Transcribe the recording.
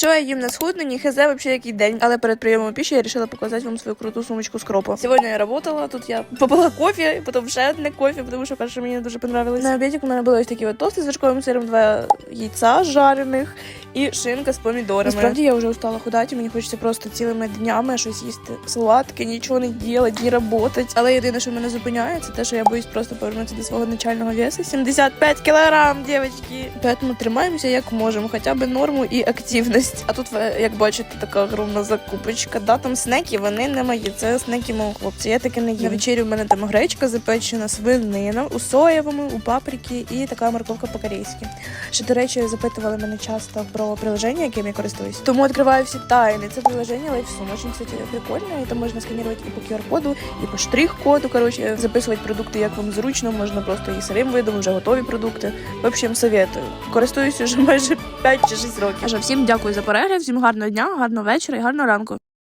Що я їм на схудненні, хз вообще який день. Але перед прийомом піші я вирішила показати вам свою круту сумочку з кропа. Сьогодні я працювала, тут я попила кофе, потім ще одне кофе, тому що перше мені дуже понравилось. На обіді у мене були ось такі от тости з вершковим сиром, два яйця жарених і шинка з помідорами. Насправді я вже устала худати, мені хочеться просто цілими днями щось їсти сладке, нічого не ділати, не работати. Але єдине, що мене зупиняє, це те, що я боюсь просто повернутися до свого начального весу. 75 кілограм, дівчатки. Тому тримаємося як можемо, хоча б норму і активність. А тут, як бачите, така огромна закупочка. Да, там снеки, вони не мої. Це снеки мого хлопця. Я таке не їм. На вечерю в мене там гречка запечена, свинина, у соєвому, у паприки і така морковка по-корейськи. Ще, до речі, запитували мене часто про приложення, яким я користуюсь. Тому відкриваю всі тайни. Це приложення Lifesun. Очень, кстати, прикольно. І там можна сканірувати і по QR-коду, і по штрих-коду. Коротше, записувати продукти, як вам зручно. Можна просто і сирим видом, вже готові продукти. В общем, советую. Користуюсь уже майже 5 чи 6 років. Аже, всім дякую за перегляд, всім гарного дня, гарного вечора і гарного ранку.